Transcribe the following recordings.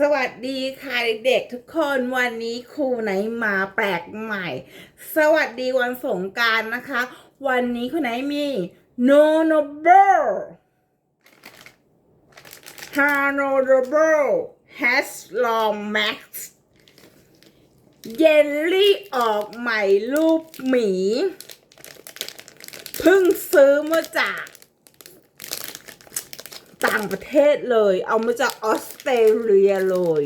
สวัสดีค่ะเด็กๆทุกคนวันนี้ครูไหนมาแปลกใหม่ สวัสดีวันสงการนะคะ วันนี้คุณไหนมี no no b o h a no no b o has long max เยลลี่ออกใหม่รูปหมี เพิ่งซื้อมาจาก ต่างประเทศเลย เอามาจากออสเตรเลียเลย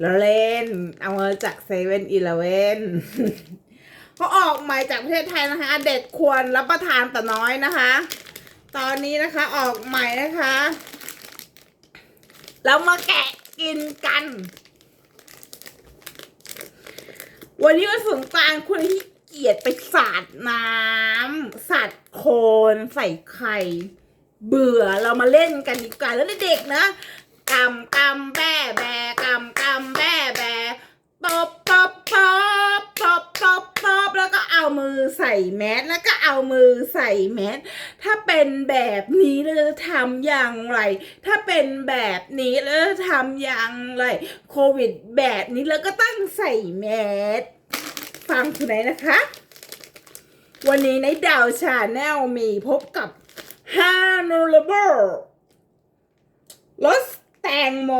แล้วเล่น เอามาจากเซเว่นอีเลเว่นเขาออกใหม่จากประเทศไทยนะคะ เด็กควรรับประทานแต่น้อยนะคะ ตอนนี้นะคะออกใหม่นะคะเรามาแกะกินกัน วันนี้วันสงกรานต์คุณที่เกียจไปสาดน้ำสาดโคลนใส่ไข่ เบื่อเรามาเล่นกันดีกว่าแล้วเด็กนะกำกำแบ่แบกำกำแบ่แบตบตบตบตบตบตบแล้วก็เอามือใส่แมสแล้วก็เอามือใส่แมสถ้าเป็นแบบนี้เราจะทำอย่างไร ถ้าเป็นแบบนี้เราจะทำอย่างไร โควิดแบบนี้เราก็ต้องใส่แมสฟังคุณไหนนะคะ วันนี้ในดาวชาแนลมีพบกับ ฮาโนเลเบอร์รสแตงโม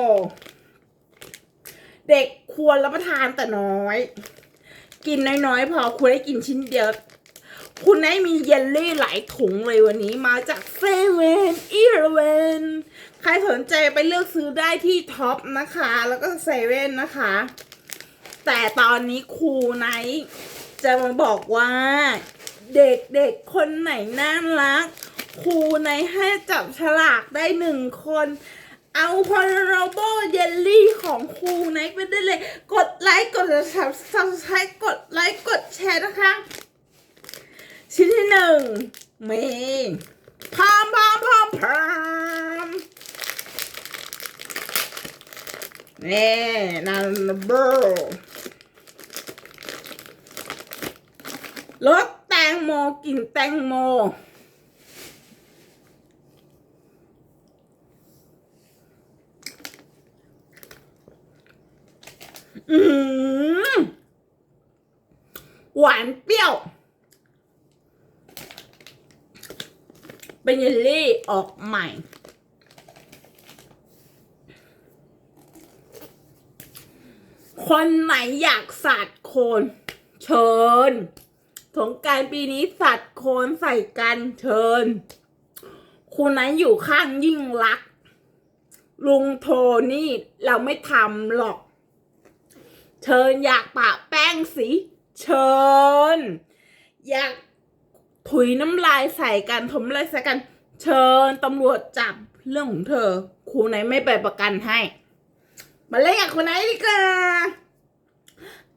เด็กควรรับประทานแต่น้อย กินน้อยๆ พอคุณได้กินชิ้นเดียว คุณได้มีเยลลี่หลายถุงเลยวันนี้มาจากเซเว่นอีเลเวนใครสนใจไปเลือกซื้อได้ที่ท็อปนะคะ แล้วก็เซเว่นนะคะ แต่ตอนนี้ครูไนท์จะมาบอกว่า เด็กๆคนไหนน่ารัก ครูในให้จับฉลากได้หนึ่งคน เอาพอลโบเยลลี่ของครูในไปได้เลย กดไลค์ กดซับสไครต์กดไลค์ กดแชร์นะคะ ชิ้นที่หนึ่งมีพร้อมพร้อมพร้อมพร้อมนี่นันเบอร์รสแตงโมกินแตงโม อืมหวานเปรี้ยว เป็นเยลลี่ออกใหม่ คนไหนอยากสาดโคน เชิญสงกรารปีนี้สัตว์โคนใส่กันเชิญ คุณนั้นอยู่ข้างยิ่งรัก ลุงโทนี่เราไม่ทำหรอก เชิญอยากปะแป้งสีเชิญ อยากถุยน้ำลายใส่กันถมลายใส่กัน เชิญตำรวจจับเรื่องของเธอครูไหนไม่ไปประกันให้ มาเล่นกับคนไหนดีกว่า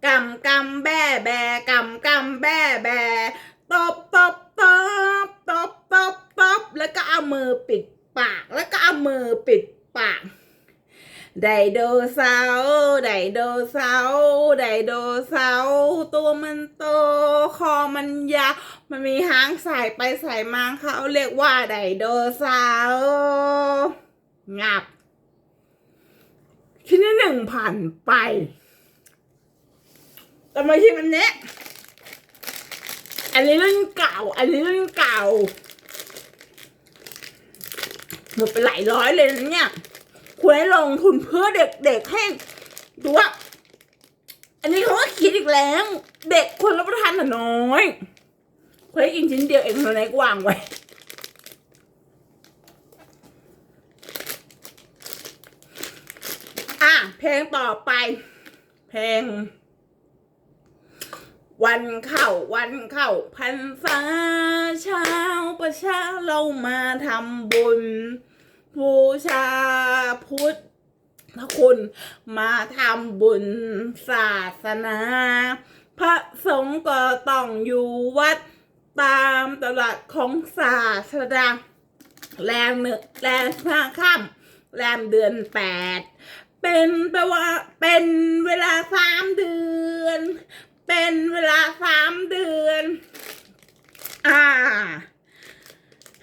กำกำแบ่แบกำกำแบ่แบตบตบตบตบตบตบแล้วก็เอามือปิดปาก แล้วก็เอามือปิดปาก ไดโดเสาร์ไดโดเสาร์ไดโดเสาร์ตัวมันโต คอมันยาวมันมีหางสายไปสายมาเขาเรียกว่าไดโดเสาร์งับ ชิ้นที่หนึ่งผ่านไปต่มาชิ้นอันเนี้ยอันนี้รุ่นเก่า อันนี้รุ่นเก่าหมดไปหลายร้อยเลยนะเนี่ย ควรลงทุนเพื่อเด็กๆให้ดูว่าอันนี้เขาก็คิดอีกแล้ว เด็กควรรับประทานแต่น้อยควรกินชิ้นเดียวเองเท่านั้นวางไว้อะเพลงต่อไป เพลง วันเข้าวันเข้าพรรษาเช้าประชาเรามาทำบุญ บูชาพุทธคุณมาทำบุญศาสนา พระสงฆ์ก็ต้องอยู่วัดตามตลาดของศาสดาแรมหนึ่งแรมห้าค่ำแรมเดือนแปดเป็นแปลว่าเป็นเวลาสามเดือน เป็นเวลาสามเดือน อ่า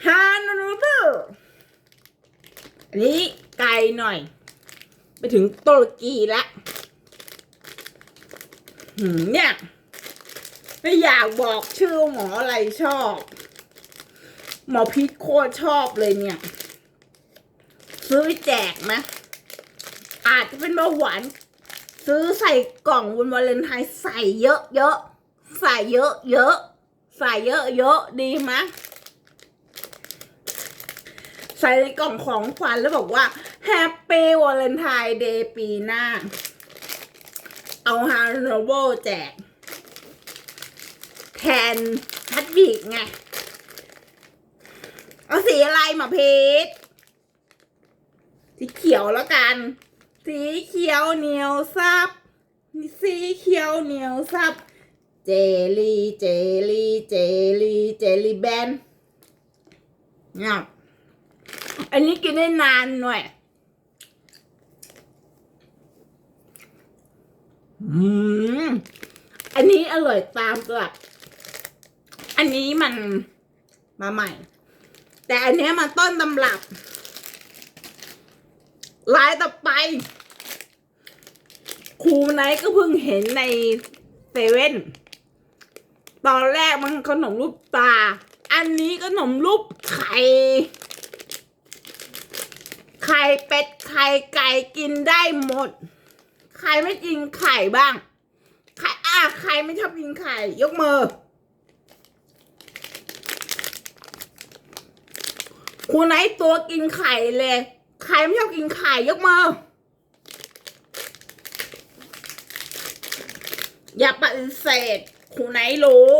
ฮานูเบอร์ อันนี้ไกลหน่อย ไปถึงตุรกีละเนี่ย ไม่อยากบอกชื่อหมออะไรชอบ หมอพิษโคตรชอบเลยเนี่ย ซื้อแจกไหมอาจจะเป็นเบาหวาน ซื้อใส่กล่องวันวาเลนไทน์ใส่เยอะเยอะใส่เยอะเยอะใส่เยอะเยอะดีไหม ใส่ในกล่องของขวัญแล้วบอกว่าแฮปปี้วาเลนไทน์เดย์ปีหน้า เอาฮาร์โนโบแจก แทนฮัตบิกไง เอาสีอะไรหมาเพชรสีเขียวแล้วกัน สีเขียวเหนียวซับสีเขียวเหนียวซับ เจลี่ เจลี่ เจลี่ เจลลี่แบนเนี่ย อันนี้กินได้นานหน่อย อืม อันนี้อร่อยตามตัวอันนี้มันมาใหม่ แต่อันเนี้ยมันต้นตำรับลายต่อไป ครูไนท์ก็เพิ่งเห็นในเซเว่น ตอนแรกมันขนมรูปตา อันนี้ขนมรูปไข่ ไข่เป็ดไข่ไก่กินได้หมด ใครไม่กินไข่บ้าง ใครอะใครไม่ชอบกินไข่ ยกมือ คุณไหนตัวกินไข่เลย ใครไม่ชอบกินไข่ยกมือ อย่าปฏิเสธคุณไหนรู้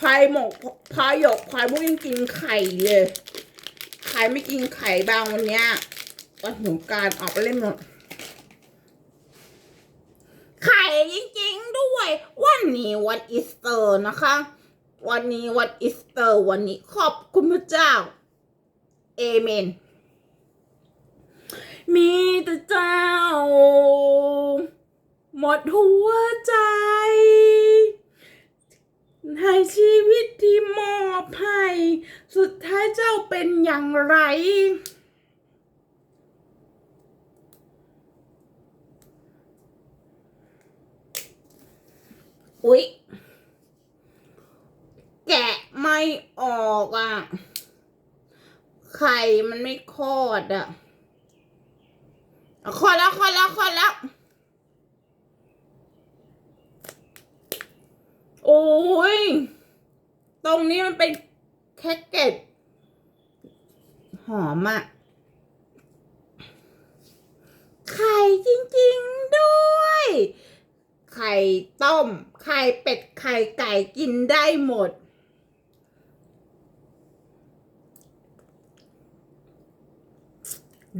พายหมกพายหยกพายพวกยังกินไข่เลย รไม่กินไข่บางวันเนี้ยวันสงการออกไปเล่นหมด ไข่จริงๆด้วย วันนี้วันอีสเตอร์นะคะ วันนี้วันอีสเตอร์วันนี้ขอบคุณพระเจ้า เอเมน มีแต่เจ้า หมดหัวใจ ให้ชีวิตที่มอบให้สุดท้ายเจ้าเป็นอย่างไร อุ๊ย แกะไม่ออกอะ ไข่มันไม่คลอดอะคลอดแล้วคลอดแล้วคลอดแล้ว โอ้ย ตรงนี้มันเป็นแค่เกตหอมอะไข่จริง ๆ ด้วย ไข่ต้ม ไข่เป็ด ไข่ไก่กินได้หมด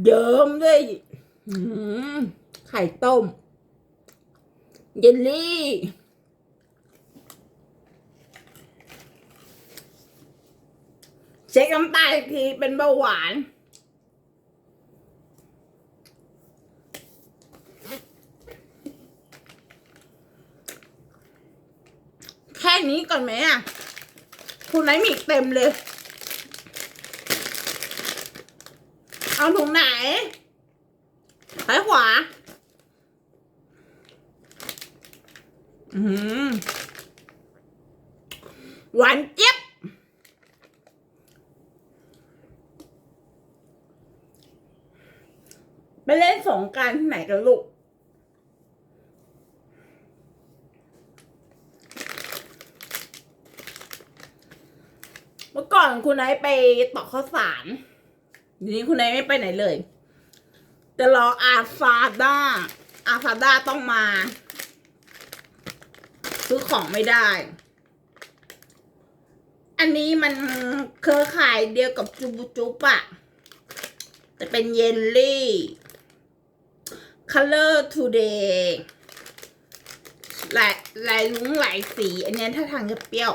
เยิ้มด้วยไข่ต้ม เยลลี่ เช็คน้ำตาลอีกทีเป็นเบาหวาน แค่นี้ก่อนไหมอะคุณไหนมีเต็มเลย เอาถุงไหนซ้ายขวา อืมหวานเจี๊ยบ ไปเล่นสงการที่ไหนกันลูก เมื่อก่อนคุณไนท์ไปตอกข้าวสารทีนี้คุณไนท์ไม่ไปไหนเลยจะรออาซาด้า อาซาด้าต้องมา ซื้อของไม่ได้ อันนี้มันเครือข่ายเดียวกับจูบูจุปอะจะเป็นเยลลี่ color today หลายหลายลุงหลายสี อันนี้ถ้าทางจะเปรี้ยว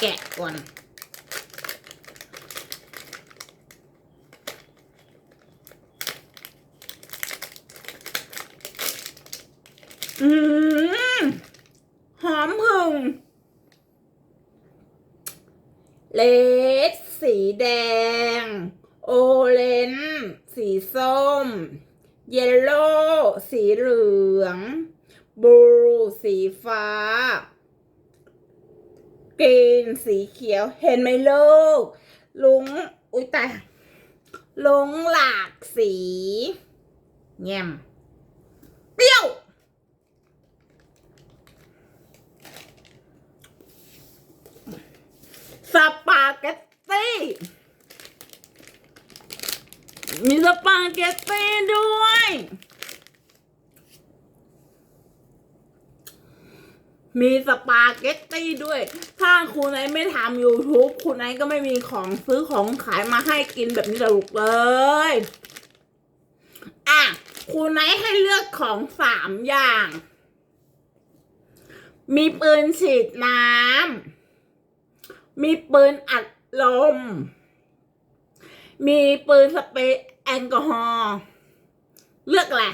แกะก่อน อืม หอมหึงเลสสีแดง โอเลนสีส้ม เยลโล่สีเหลืองบลูสีฟ้ากรีนสีเขียวเห็นไหมลูก ลุง อุ้ยตายลุงหลากสีแง่มเปรี้ยว สปาเกตตี้ มีสปาเกตตี้ด้วย มีสปาเกตตี้ด้วย ถ้าคุณไอไม่ทำ YouTube คุณไอก็ไม่มีของซื้อของขายมาให้กินแบบนี้หรอกเลย อะ คุณไอให้เลือกของสามอย่าง มีปืนฉีดน้ำ มีปืนอัดลม มีปืนสเปรย์แอลกอฮอล์ เลือกอะไร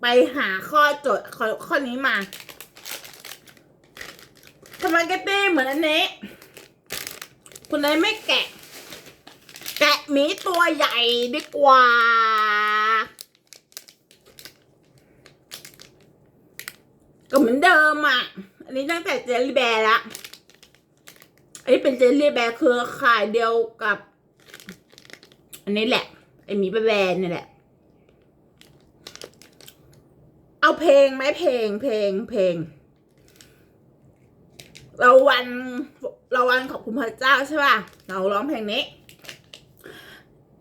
ไปหาข้อโจทย์ข้อข้อนี้มาสปาเกตตี้เหมือนอันนี้ คุณนายไม่แกะ แกะหมีตัวใหญ่ดีกว่า ก็เหมือนเดิมอะ อันนี้ตั้งแต่เจลลี่แบร์ละอันนี้เป็นเจลลี่แบร์คือข่ายเดียวกับ อันนี้แหละ ไอหมีแบร์นี่แหละ เอาเพลงไหมเพลงเพลงเพลง เราวันเราวันขอบคุณพระเจ้าใช่ป่ะเราร้องเพลงนี้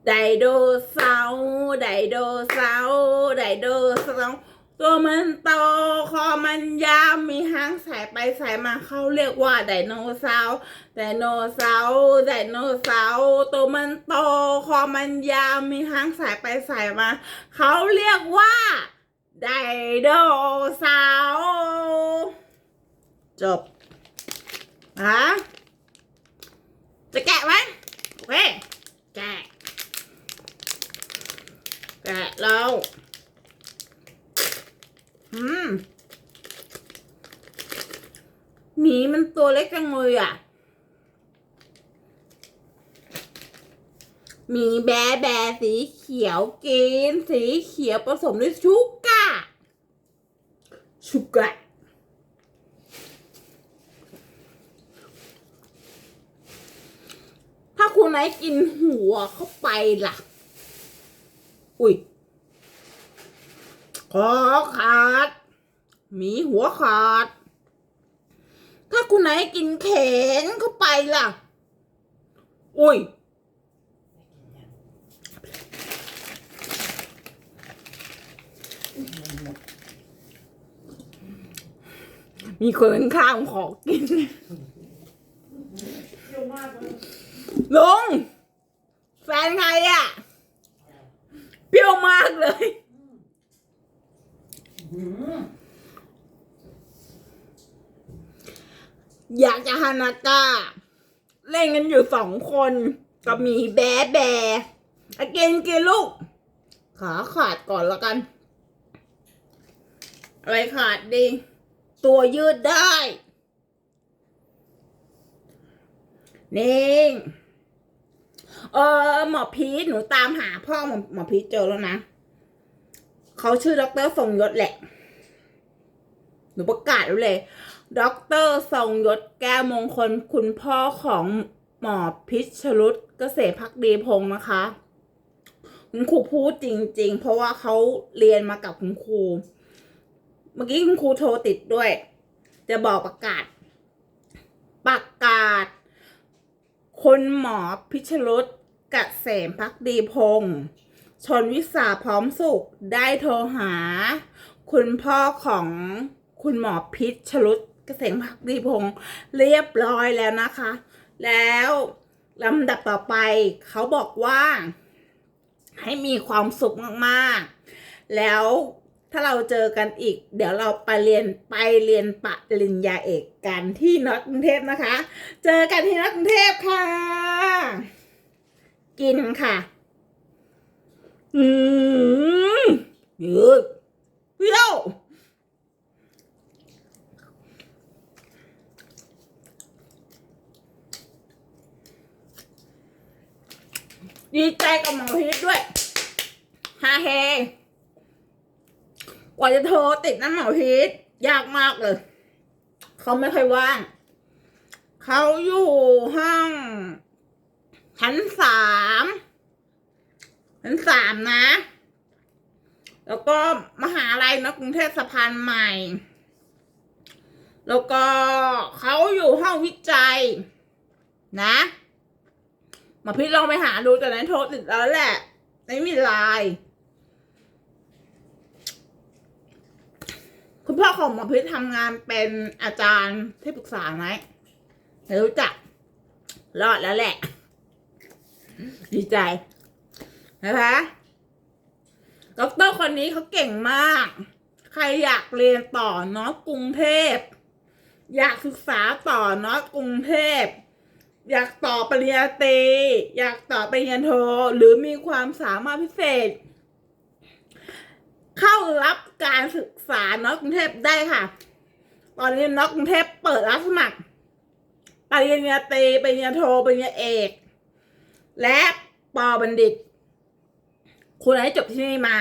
ไดโดเสาร์ไดโดเสาร์ไดโดเสาร์ตัวมันโตคอมันยาวมีหางสายไปสายมาเขาเรียกว่าไดโนเสาร์ไดโนเสาร์ไดโนเสาร์ตัวมันโตคอมันยาวมีหางสายไปสายมาเขาเรียกว่า ไดโนเสาร์จบฮะจะแกะไหมโอเค แกะ แกะแล้วอืมหมีมันตัวเล็กจังเลยอะหมีแบแบสีเขียวกินสีเขียวผสมด้วยชูกาชูกาถ้าคุณไหนกินหัวเข้าไปล่ะ อุ้ยคอขาด มีหัวขาด ถ้าคุณไหนกินแขนเข้าไปล่ะ อุ้ย มีคนข้างขอกินลุงแฟนใครอะ เปรี้ยวมากเลย อยากจะฮานาก้า เล่นกันอยู่สองคนก็มีแบะแบอเกนเกลูก ขาขาดก่อนแล้วกัน อะไรขาดดี ตัวยืดได้นิ่เออหมอพีทหนูตามหาพ่อหมอพีทเจอแล้วนะเขาชื่อด็อกเตอร์ทรงยศแหละ หนูประกาศไว้เลยด็อกเตอร์ทรงยศแก้วมงคลคุณพ่อของหมอพิชรุตเกษตรพักดีพงศ์นะคะ คุณครูพูดจริง ๆ เพราะว่าเขาเรียนมากับคุณครู เมื่อกี้คุณครูโทรติดด้วย จะบอกประกาศ ประกาศคุณหมอพิชรุตเกษมพักดีพงศ์ชนวิสาพร้อมสุขได้โทรหา คุณพ่อของคุณหมอพิชรุตเกษมพักดีพงศ์เรียบร้อยแล้วนะคะ แล้วลำดับต่อไปเขาบอกว่า ให้มีความสุขมาก ๆ แล้ว ถ้าเราเจอกันอีก เดี๋ยวเราไปเรียนไปเรียนปริญญาเอกกันที่นอตกรุงเทพนะคะ เจอกันที่นอตกรุงเทพค่ะ กินค่ะ อืมยืดเปรี้ยวดีใจกับหมอพีทด้วยฮาเฮ กว่าจะโทรติดนั้นหมอพีทยากมากเลย เขาไม่ค่อยว่าง เขาอยู่ห้องชั้นสามชั้นสามนะ แล้วก็มหาลัยนะกรุงเทพสะพานใหม่ แล้วก็เขาอยู่ห้องวิจัย นะมาพี่ลองไปหาดูแต่นั้นโทรติดแล้วแหละ ไม่มีไลน์ คุณพ่อของหมอพิษทำงานเป็นอาจารย์ที่ปรึกษาไหมรู้จัก รอดแล้วแหละ ดีใจ นะคะด็อกเตอร์คนนี้เขาเก่งมาก ใครอยากเรียนต่อเนาะกรุงเทพ อยากศึกษาต่อเนาะกรุงเทพ อยากต่อปริญญาตรีอยากต่อปริญญาโท หรือมีความสามารถพิเศษ เข้ารับการศึก ษานาะกรุงเทพได้ค่ะ ตอนนี้นาะกรุงเทพเปิดรับสมัครปริญญาตรีปริญญาโทปริญญาเอก และปอบัณฑิต คุณไหนจบที่นี่มา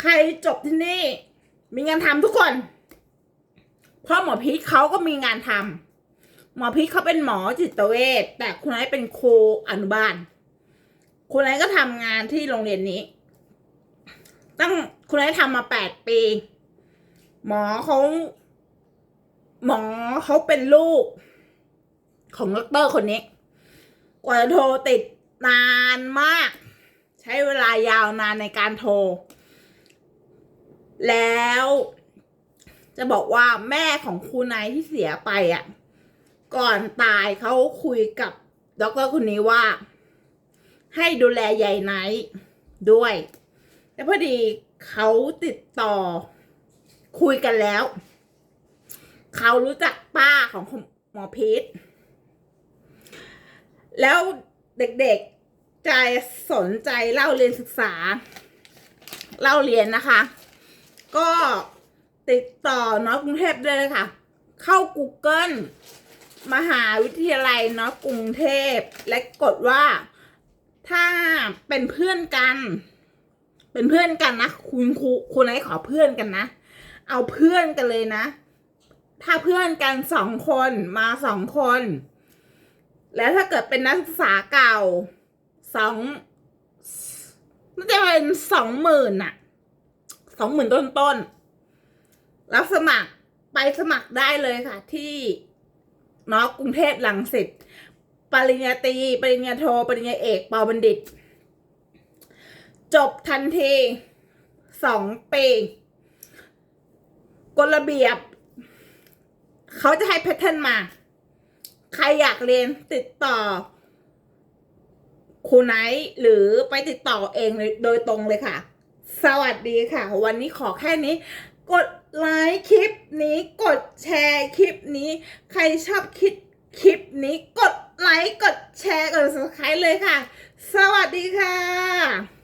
ใครจบที่นี่ มีงานทำทุกคน เพราะหมอพีทเขาก็มีงานทำหมอพีทเขาเป็นหมอจิตเวชแต่คุณไอ้เป็นครูอนุบาลคุณไอ้ก็ทำงานที่โรงเรียนนี้ ตั้ง คุณไอ้ทำมาแปดปี หมอเขาหมอเขาเป็นลูก ของดอกเตอร์คนนี้ กว่าจะโทรติดนานมาก ใช้เวลายาวนานในการโทร แล้ว จะบอกว่าแม่ของครูนายที่เสียไปอะ ก่อนตายเขาคุยกับด็อกเตอร์คนนี้ว่า ให้ดูแลยายไนท์ด้วย แล้วพอดี เขาติดต่อ คุยกันแล้ว เขารู้จักป้าของหมอพีทแล้วเด็กๆใจสนใจเล่าเรียนศึกษา เล่าเรียนนะคะ ก็ติดต่อเนาะกรุงเทพได้เลยค่ะ เข้า Google มหาวิทยาลัยเนาะกรุงเทพและกดว่าถ้าเป็นเพื่อนกัน เป็นเพื่อนกันนะคุณครูคุณไอ้ขอเพื่อนกันนะ เอาเพื่อนกันเลยนะ ถ้าเพื่อนกันสองคนมาสองคน แล้วถ้าเกิดเป็นนักศึกษาเก่าสองน่าจะเป็นสองหมื่นอะสองหมื่นต้นต้นรับสมัครไปสมัครได้เลยค่ะ ที่เนาะกรุงเทพหลังสิตปริญญาตรีปริญญาโท ปริญญาเอกปอบัณฑิต จบทันทีสองปีกฎระเบียบ เขาจะให้แพทเทิร์นมา ใครอยากเรียนติดต่อครูไนท์หรือไปติดต่อเองโดยตรงเลยค่ะ สวัสดีค่ะ วันนี้ขอแค่นี้ กดไลค์คลิปนี้ กดแชร์คลิปนี้ ใครชอบคลิปคลิปนี้ กดไลค์ กดแชร์ กด subscribe เลยค่ะ สวัสดีค่ะ